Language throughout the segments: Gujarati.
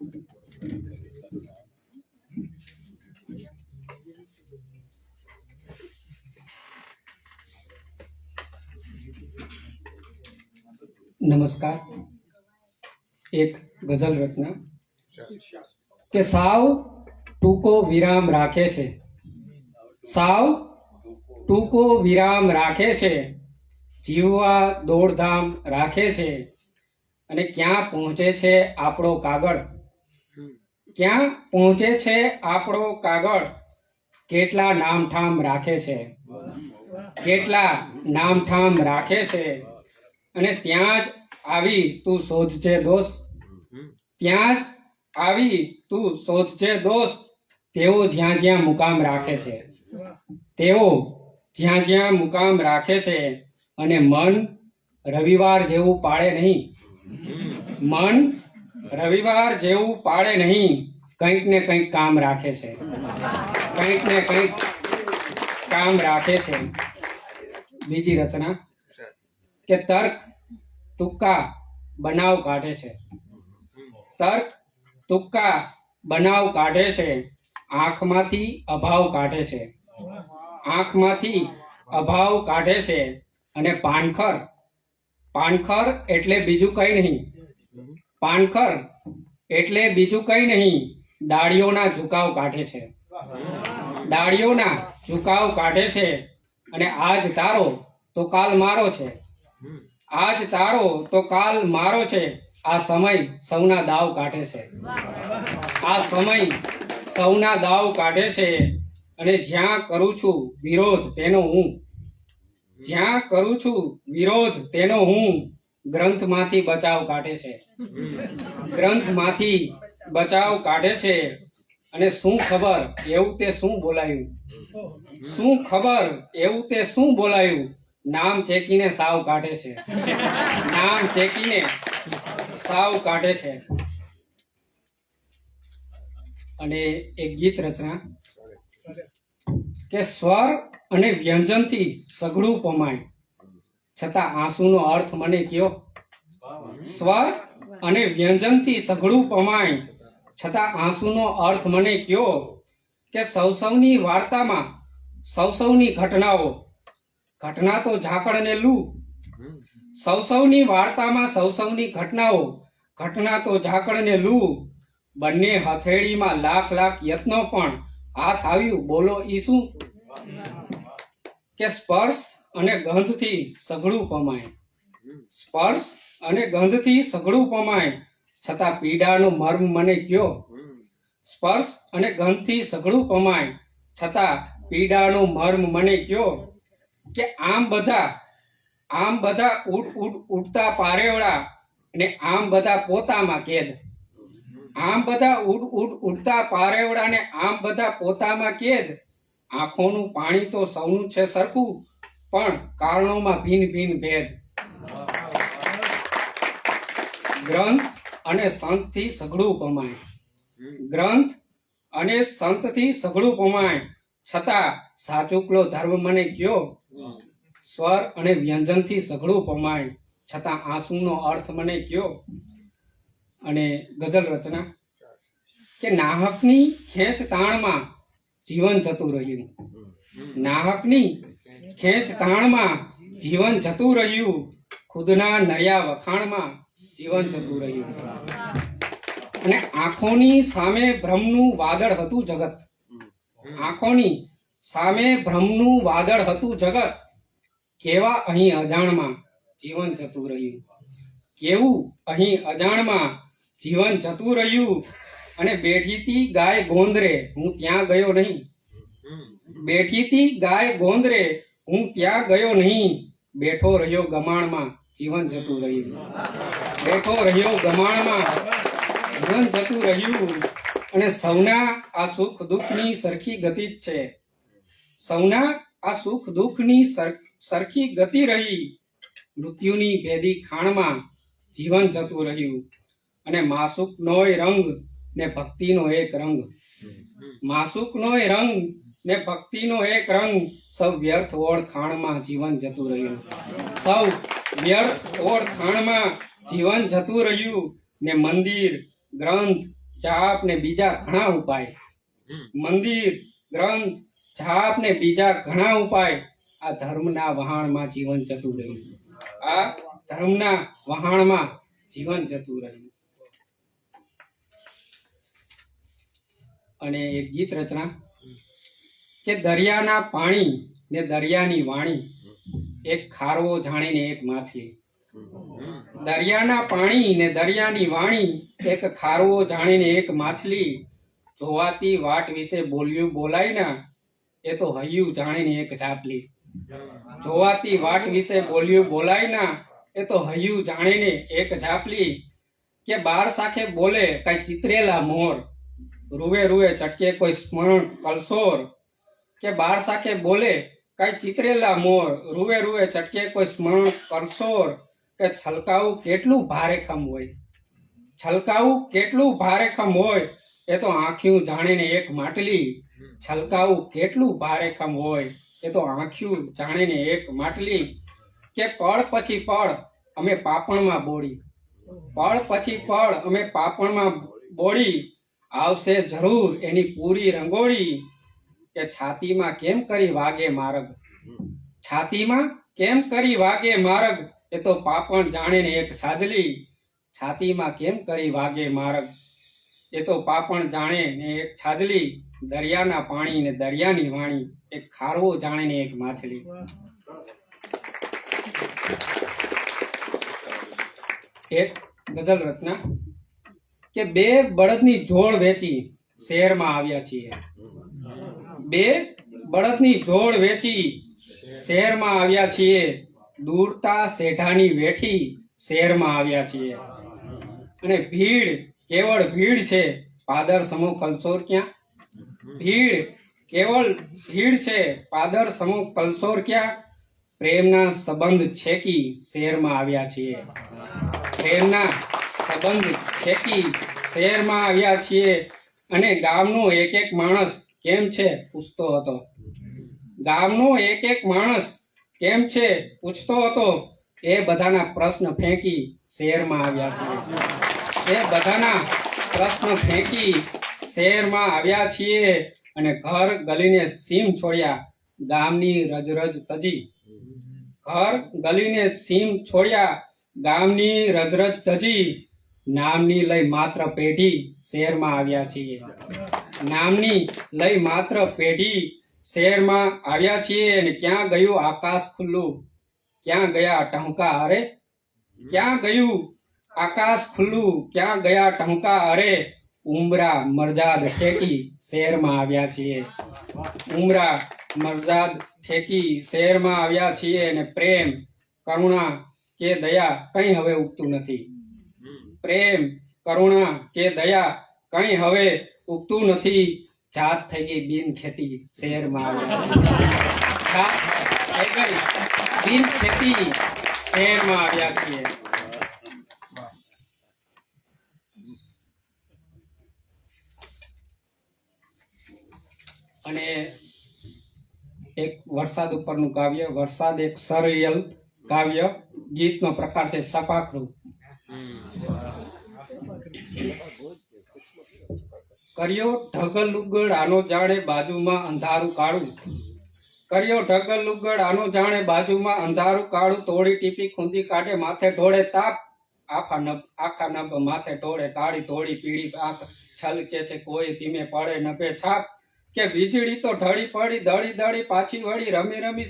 નમસ્કાર. એક ગઝલ રચના કે સાવ ટૂંકો વિરામ રાખે છે. સાવ ટૂંકો વિરામ રાખે છે. જીવવા દોડધામ રાખે છે. અને ક્યાં પહોંચે છે આપણો કાગળ? ક્યાં પહોંચે છે આપણો કાગળ? કેટલા નામઠામ રાખે છે? કેટલા નામઠામ રાખે છે? અને ત્યાં જ આવી તું શોધજે દોસ્ત. ત્યાં જ આવી તું શોધજે દોસ્ત. તેઓ જ્યાં જ્યાં મુકામ રાખે છે. તેઓ જ્યાં જ્યાં મુકામ રાખે છે અને મન રવિવાર જેવું પાળે નહીં. મન રવિવાર જેવું પાડે નહીં, કંઈક ને કંઈક કામ રાખે છે. કંઈક ને કંઈક કામ રાખે છે. બીજી રચના કે તર્ક તુક્કા બનાવ કાઢે છે. તર્ક તુક્કા બનાવ કાઢે છે, આંખમાંથી અભાવ કાઢે છે. આંખમાંથી અભાવ કાઢે છે અને પાનખર પાનખર એટલે બીજું કઈ નહીં. પાનખર એટલે બીજું કઈ નહીં. ડાળીઓના ઝુકાવ કાઢે છે. ડાળીઓના ઝુકાવ કાઢે છે અને આજ તારો તો કાલ મારો છે. આજ તારો તો કાલ મારો છે. આ સમય સૌના દાવ કાઢે છે. આ સમય સૌના દાવ કાઢે છે અને જ્યાં કરું છું વિરોધ તેનો હું. જ્યાં કરું છું વિરોધ તેનો હું. ગ્રંથમાંથી બચાવ કાઢે છે. ગ્રંથમાંથી બચાવ કાઢે છે અને શું ખબર એવું તે શું બોલાયું? શું ખબર એવું તે શું બોલાયું? નામ ચેકીને સાવ કાઢે છે. નામ ચેકીને સાવ કાઢે છે. અને એક ગીત રચના. કે સ્વર અને વ્યંજનથી સઘળું પમાય. છતાં આંસુનો અર્થ મને કયો? સ્વર અને વ્યંજનથી સઘળું પમાય છતાં આંસુનો અર્થ મને કયો? કે સૌ સૌની વાર્તામાં સૌ સૌની ઘટનાઓ. ઘટના તો ઝાકળને લૂ. સૌ સૌની વાર્તામાં સૌ સૌની ઘટનાઓ. ઘટના તો ઝાકળને લૂ. બંને હથેળીમાં લાખ લાખ યત્નો પણ. હાથ આવ્યું, બોલો ઈ શું? કે સ્પર્શ અને ગંધથી સઘળું પમાય. સ્પર્શ અને ગંધથી સઘળું પમાય. છતાં પીડાનો મર્મ મને કયો? સ્પર્શ અને ગંધથી સઘળું પમાય. છતાં પીડાનો મર્મ મને કયો? કે આમ બધા આમ બધા ઉડ ઉડ, ઉડતા પારેવડા ને આમ બધા પોતામાં કેદ. આમ બધા ઉડ ઉડ, ઉડતા પારેવડા ને આમ બધા પોતામાં કેદ. આંખોનું પાણી તો સૌનું છે સરખું પણ કારણોમાં ભિન્ન ભિન્ન ભેદ. ગ્રંથ અને સંતથી સઘળું પમાય ગ્રંથ અને સંતથી સઘળું પમાય છતાં સાચુકલો ધર્મ મને કયો? સ્વર અને વ્યંજનથી સઘળું પમાય છતાં આંસુનો અર્થ મને કયો? અને ગઝલ રચના? કે નાહકની ખેંચ તાણમાં જીવન જતું રહ્યું. નાહકની ખેંચ તાણમાં જીવન જતું રહ્યું. ખુદના નયા વખાણમાં જીવન જતું રહ્યું. અને આંખોની સામે ભ્રમનું વાદળ હતું જગત. આંખોની સામે ભ્રમનું વાદળ હતું જગત. કેવા અહીં અજાણમાં જીવન જતું રહ્યું. કેવું અહીં અજાણમાં જીવન જતું રહ્યું. અને બેઠીતી ગાય ગોંદરે હું ત્યાં ગયો નહીં. બેઠીતી ગાય ગોંદરે હું ત્યાં ગયો નહીં? બેઠો રહ્યો ગમાણમાં, જીવન જતું રહ્યું. બેઠો રહ્યો ગમાણમાં, જીવન જતું રહ્યું. અને સૌના આ સુખ દુઃખની સરખી ગતિ જ છે. સૌના આ સુખ દુઃખની સર- સરખી ગતિ રહી. મૃત્યુની ભેદી ખાણમાં જીવન જતું રહ્યું. અને માસુકનોય રંગ ને ભક્તિનો એક રંગ. માસુકનોય રંગ ને ભક્તિનો એક રંગ સૌ વ્યર્થ ઓળખાણમાં જીવન જતું રહ્યું. સૌ વ્યર્થ ઓળખાણમાં જીવન જતું રહ્યું ને મંદિર ગ્રંથ જાપ ને બીજા ઘણા ઉપાય. મંદિર ગ્રંથ જાપ ને બીજા ઘણા ઉપાય આ ધર્મના વહાણમાં જીવન જતું રહ્યું. આ ધર્મના વહાણમાં જીવન જતું રહ્યું. અને એક ગીત રચના. કે દરિયાના પાણી ને દરિયાની વાણી એક ખારવો જાણીને એક માછલી. દરિયાના પાણી ને દરિયાની વાણી એક ખારવો જાણીને એક માછલી જોવાતી વાટ વિશે બોલ્યું બોલાય ના, એ તો હૈયું જાણીને એક ઝાપલી જોવાતી વાટ વિશે બોલ્યું બોલાય ના, એ તો હૈયું જાણીને એક ઝાપલી કે બાર સાખે બોલે કઈ ચિતરેલા મોર, રૂવે રૂવે ચટકે કોઈ સ્મરણ કલસોર કે બાર સાખે બોલે, કઈ ચિતરેલા મોર, રૂવે રૂવે ચટકે કોઈ સ્મરણ કરશોર કે છલકાવું કેટલું ભારેખમ હોય. છલકાવું કેટલું ભારેખમ હોય, એ તો આંખ્યું જાણીને એક માટલી. છલકાવું કેટલું ભારેખમ હોય, એ તો આંખ્યું જાણીને એક માટલી. કે પળ પછી પળ અમે પાપણમાં બોળી. પળ પછી પળ અમે પાપણમાં બોળી. આવશે જરૂર એની પૂરી રંગોળી. કે છાતીમાં કેમ કરી વાગે માર્ગ? છાતીમાં કેમ કરી વાગે માર્ગ? એ તો પાપણ જાણે ને એક છાજલી. છાતીમાં કેમ કરી વાગે માર્ગ? એ તો પાપણ જાણે ને એક છાજલી. દરિયાના પાણી ને દરિયાની વાણી, એક ખારવો જાણે ને એક માછલી. એક ગઝલ રચના કે બે બળદની જોડ વેચી શહેરમાં આવ્યા છીએ. બે બળદની જોડ વેચી શહેરમાં આવ્યા છીએ. દૂરતા શેઠાની વેઠી શહેરમાં આવ્યા છીએ. અને ભીડ, કેવળ ભીડ છે. પાદર સમૂહ કલસોર ક્યાં? ભીડ, કેવળ ભીડ છે. પાદર સમૂહ કલસોર ક્યાં? પ્રેમના સંબંધ છેકી શહેરમાં આવ્યા છીએ. પ્રેમના સંબંધ છેકી શહેરમાં આવ્યા છીએ. અને ગામનો એક એક માણસ કેમ છે? પૂછતો હતો. ગામનો એક એક માણસ કેમ છે? પૂછતો હતો. એ બધાના પ્રશ્ન ફેંકી શહેરમાં આવ્યા છીએ. એ બધાના પ્રશ્ન ફેંકી શહેરમાં આવ્યા છીએ અને ઘર ગલીને સીમ છોડ્યા. ગામની રજરજ તજી. ઘર ગલીને સીમ છોડ્યા. ગામની રજરજ તજી. નામની લઈ માત્ર પેઢી શહેરમાં આવ્યા છીએ. નામની લઈ માત્ર પેઢી શહેરમાં આવ્યા છીએ અને ક્યાં ગયું આકાશ ખુલ્લું? ક્યાં ગયા ટહુકા અરે? ક્યાં ગયું આકાશ ખુલ્લું? ક્યાં ગયા ટહુકા અરે? ઉમરા મરજાદ ઠેકી શહેરમાં આવ્યા છીએ. ઉમરા મરજાદ ઠેકી શહેરમાં આવ્યા છીએ અને પ્રેમ, કરુણા કે દયા કંઈ હવે ઉગતું નથી. પ્રેમ, કરુણા કે દયા કંઈ હવે ઉગતું નથી. જાત થઈ ગઈ બિન ખેતી શહેરમાં ગઈ બિન ખેતી શહેરમાં આવ્યા છીએ. અને એક વરસાદ ઉપરનું કાવ્ય, વરસાદ એક સરયલ કાવ્ય, ગીતનો પ્રકાર છે સપાખરું કર્યો ઢગલ લુગડ આનો જાણે બાજુમાં અંધારું કાળું. કર્યો ઢગલ લુગડ આનો જાણે બાજુમાં અંધારું કાળું. તોડી ટીપી ખૂંદી કાઢે, માથે ઢોળે તાપ. આખા નભ આખા નભ માથે ઢોળે કાળી ધોળી પીળી આંખ છલકે છે, કોઈ ધીમે પડે નભે છાપ. કે વીજળી તો ઢળી પડી, દળી દળી પાછી વળી, રમી રમી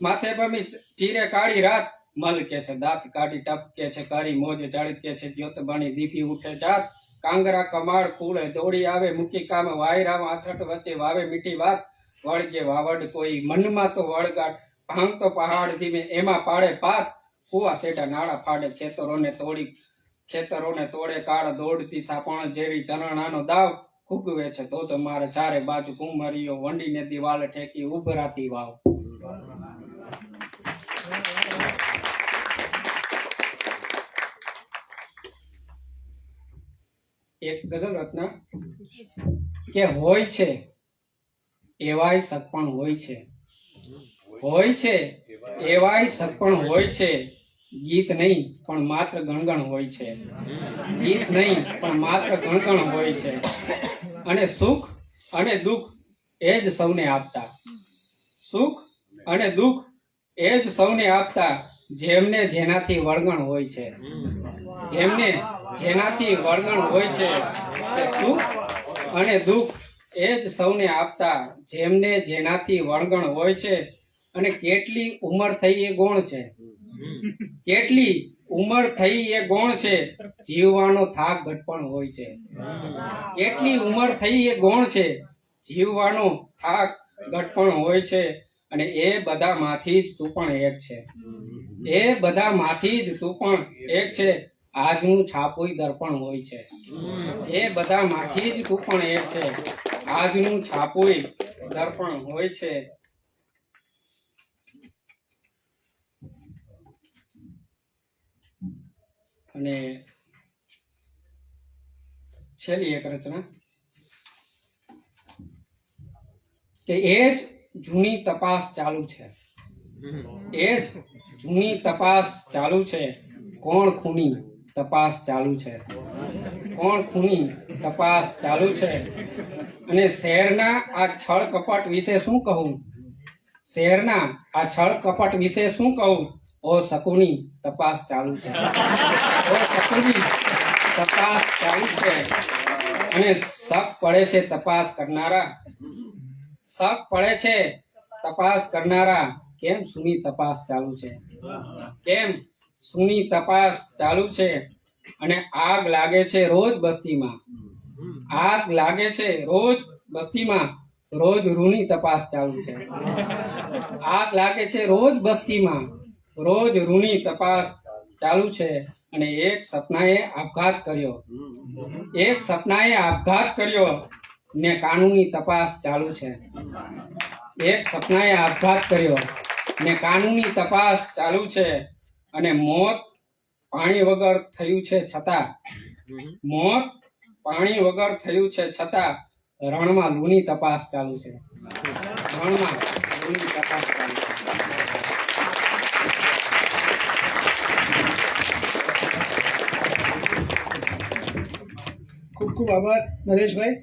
માથે ભમી ચીરે કાળી રાત. મલકે છે, દાંત કાઢી ટપકે છે, કરી મોજ ચળકે છે, જ્યોત બની, દીપી ઉઠે જાત. કાંગરા કમાળ, કુળે દોડી આવે, મૂકી કામ, વાયરા આથટ વચ્ચે વાવે મીઠી વાત. વળગે વાવડ કોઈ, મનમાં તો વળગાટ, ભાંગ તો પહાડ ધીમે, એમાં પાડે પાત. કુવા સેટા નાળા ફાડે ખેતરોને તોડી, ખેતરોને તોડે કાળ દોડતી સાપણ જેરી ચરણાનો દાવ. ફૂગવે છે તો તમારે ચારે બાજુ કુંભરીઓ વંડીને દિવાલ ઠેકી ઉભરાતી વાવ. એક ગઝલ રચના કે હોય છે, એવાય સગપણ હોય છે. હોય છે, એવાય સગપણ હોય છે, ગીત નહીં, પણ માત્ર ગણગણ હોય છે. ગીત નહીં, પણ માત્ર ગણગણ હોય છે. અને સુખ અને દુઃખ એ જ સૌને આપતા. સુખ અને દુઃખ એ જ સૌને આપતા. જેમને જેનાથી વળગણ હોય છે. જેમને જેનાથી વળગણ હોય છે તે સુખ અને દુઃખ એ જ સૌને આપતા જેમને જેનાથી વળગણ હોય છે અને કેટલી ઉંમર થઈ એ ગુણ છે. કેટલી ઉંમર થઈ એ ગુણ છે જીવવાનો થાક ઘટપણ હોય છે. કેટલી ઉંમર થઈ એ ગુણ છે જીવવાનો થાક ઘટપણ હોય છે અને એ બધામાંથી જ તું પણ એક છે. એ બધામાંથી જ તું પણ એક છે. આજનું છાપુઈ દર્પણ હોય છે. એ બધામાંથી જ તું પણ એક છે. આજનું છાપુઈ દર્પણ હોય છે. અને છેલ્લી એક રચના. કે એ જ જૂની તપાસ ચાલુ છે. એ જ જૂની તપાસ ચાલુ છે. કોણ ખૂની તપાસ ચાલુ છે? કોણ ખૂની તપાસ ચાલુ છે? અને શહેરના આ છળ કપટ વિશે શું કહું? શહેરના આ છળ કપટ વિશે શું કહું? ઓ શકુની તપાસ ચાલુ છે. ઓ શકુની તપાસ ચાલુ છે. અને શક પડે છે તપાસ કરનારા. શક પડે છે? તપાસ કરનારા કેમ સુની તપાસ ચાલુ છે? કેમ સુની તપાસ ચાલુ છે? અને આગ લાગે છે રોજ બસ્તીમાં? આગ લાગે છે રોજ બસ્તીમાં? રોજ રૂની તપાસ ચાલુ છે. આગ લાગે છે રોજ બસ્તીમાં? રોજ રૂની તપાસ ચાલુ છે. અને એક સપનાએ આપઘાત કર્યો. એક સપનાએ આપઘાત કર્યો. ને કાનૂની તપાસ ચાલુ છે. એક સપનાએ આપઘાત કર્યો ને કાનૂની તપાસ ચાલુ છે અને મોત પાણી વગર થયું છે છતાં. મોત પાણી વગર થયું છે છતાં રણમાં લૂની તપાસ ચાલુ છે. રણમાં લૂની તપાસ ચાલુ છે. ખૂબ ખૂબ આભાર, નરેશભાઈ.